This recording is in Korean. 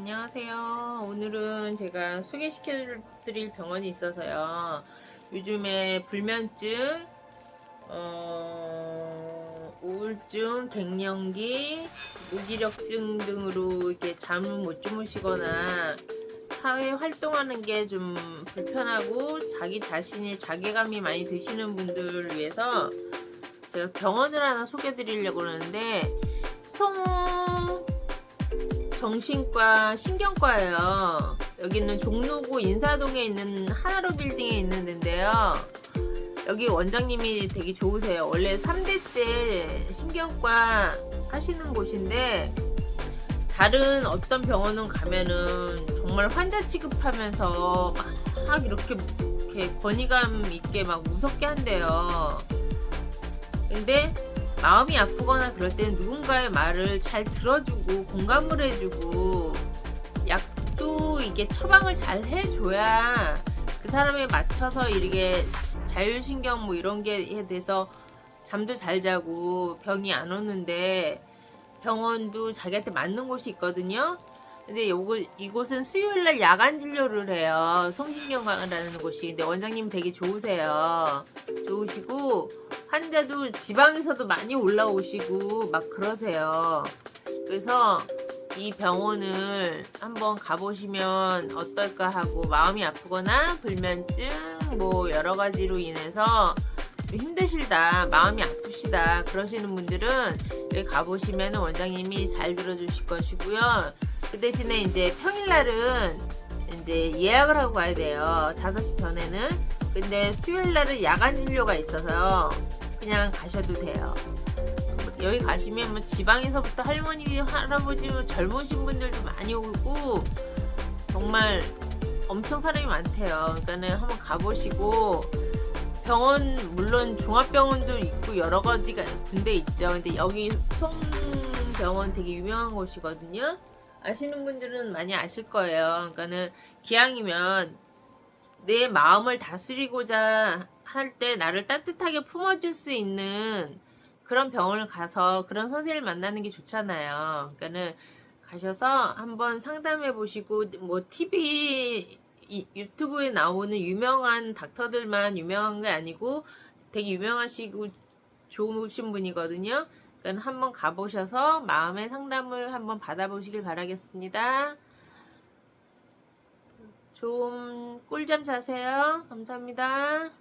안녕하세요. 오늘은 제가 소개시켜 드릴 병원이 있어서요. 요즘에 불면증, 어, 우울증, 갱년기, 무기력증 등으로 이렇게 잠을 못 주무시거나 사회 활동하는 게 좀 불편하고 자기 자신이 자괴감이 많이 드시는 분들을 위해서 제가 병원을 하나 소개드리려고 그러는데 송 정신과 신경과예요. 여기는 종로구 인사동에 있는 하나로 빌딩에 있는 데인데요. 여기 원장님이 되게 좋으세요. 원래 3대째 신경과 하시는 곳인데 다른 어떤 병원은 가면은 정말 환자 취급하면서 막 이렇게, 이렇게 권위감 있게 막 무섭게 한대요. 근데 마음이 아프거나 그럴 때는 누군가의 말을 잘 들어주고 공감을 해주고 약도 이게 처방을 잘 해줘야 그 사람에 맞춰서 이렇게 자율신경 뭐 이런 게에 대해서 잠도 잘 자고 병이 안 오는데 병원도 자기한테 맞는 곳이 있거든요. 근데 요거 이곳은 수요일 날 야간 진료를 해요. 송신경과라는 곳이. 근데 원장님 되게 좋으세요. 좋으시고 환자도 지방에서도 많이 올라오시고 막 그러세요. 그래서 이 병원을 한번 가보시면 어떨까 하고 마음이 아프거나 불면증 뭐 여러 가지로 인해서 힘드시다 마음이 아프시다 그러시는 분들은 여기 가보시면 원장님이 잘 들어주실 것이고요. 그 대신에 이제 평일날은 이제 예약을 하고 가야 돼요. 5시 전에는. 근데 수요일날은 야간 진료가 있어서 그냥 가셔도 돼요. 여기 가시면 뭐 지방에서부터 할머니, 할아버지, 뭐 젊으신 분들도 많이 오고 정말 엄청 사람이 많대요. 그러니까는 한번 가보시고 병원 물론 종합병원도 있고 여러 가지가 군데 있죠. 근데 여기 송병원 되게 유명한 곳이거든요. 아시는 분들은 많이 아실 거예요. 그러니까는 기왕이면 내 마음을 다스리고자 할 때 나를 따뜻하게 품어줄 수 있는 그런 병원을 가서 그런 선생님을 만나는 게 좋잖아요. 그러니까는 가셔서 한번 상담해 보시고 뭐 TV 이, 유튜브에 나오는 유명한 닥터들만 유명한 게 아니고 되게 유명하시고 좋으신 분이거든요. 그러니까 한번 가보셔서 마음의 상담을 한번 받아보시길 바라겠습니다. 좋은 꿀잠 자세요. 감사합니다.